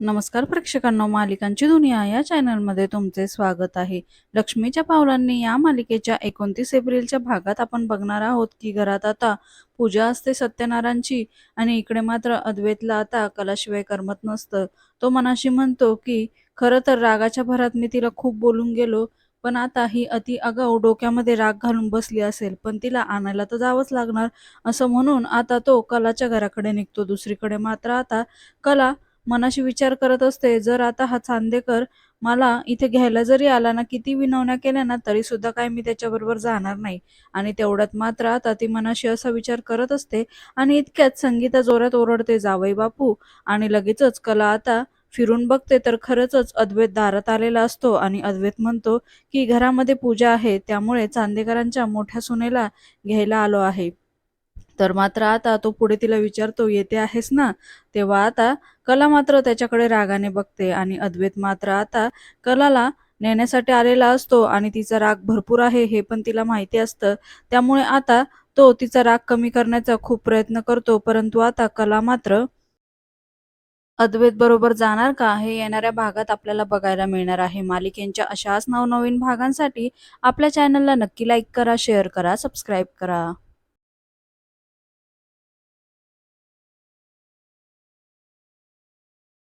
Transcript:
नमस्कार प्रेक्षकांनो मालिकांची दुनिया या चॅनलमध्ये तुमचे स्वागत आहे. लक्ष्मीच्या पावलांनी या मालिकेच्या एकोणतीस एप्रिलच्या भागात आपण बघणार आहोत की घरात आता पूजा असते सत्यनारायणची आणि इकडे मात्र अद्वैतला आता कलाशिवाय करमत नसतं. तो मनाशी म्हणतो की खरं तर रागाच्या भरात मी तिला खूप बोलून गेलो पण आता ही अति अगाऊ डोक्यामध्ये राग घालून बसली असेल पण तिला आणायला तर जावंच लागणार. असं म्हणून आता तो कलाच्या घराकडे निघतो. दुसरीकडे मात्र आता कला मनाशी विचार करत असते जर आता हा चांदेकर मला इथे घ्यायला जरी आला ना किती विनवण्या केल्या ना तरी सुद्धा काय मी त्याच्याबरोबर जाणार नाही. आणि तेवढ्यात मात्र आता ती मनाशी असा विचार करत असते आणि इतक्यात संगीता जोरात ओरडते जावई बापू. आणि लगेचच कला आता फिरून बघते तर खरंच अद्वैत दारात आलेला असतो आणि अद्वैत म्हणतो की घरामध्ये पूजा आहे त्यामुळे चांदेकरांच्या मोठ्या सुनेला घ्यायला आलो आहे. तर मात्र आता तो पुढे तिला विचारतो येते आहेस ना? तेव्हा आता कला मात्र त्याच्याकडे रागाने बघते आणि अद्वैत मात्र आता कलाला नेण्यासाठी आलेला असतो आणि तिचा राग भरपूर आहे हे पण तिला माहिती असतं. त्यामुळे आता तो तिचा राग कमी करण्याचा खूप प्रयत्न करतो परंतु आता कला मात्र अद्वैत बरोबर जाणार का हे येणाऱ्या भागात आपल्याला बघायला मिळणार आहे. मालिकेंच्या अशाच नवनवीन भागांसाठी आपल्या चॅनलला नक्की लाईक करा शेअर करा सबस्क्राईब करा.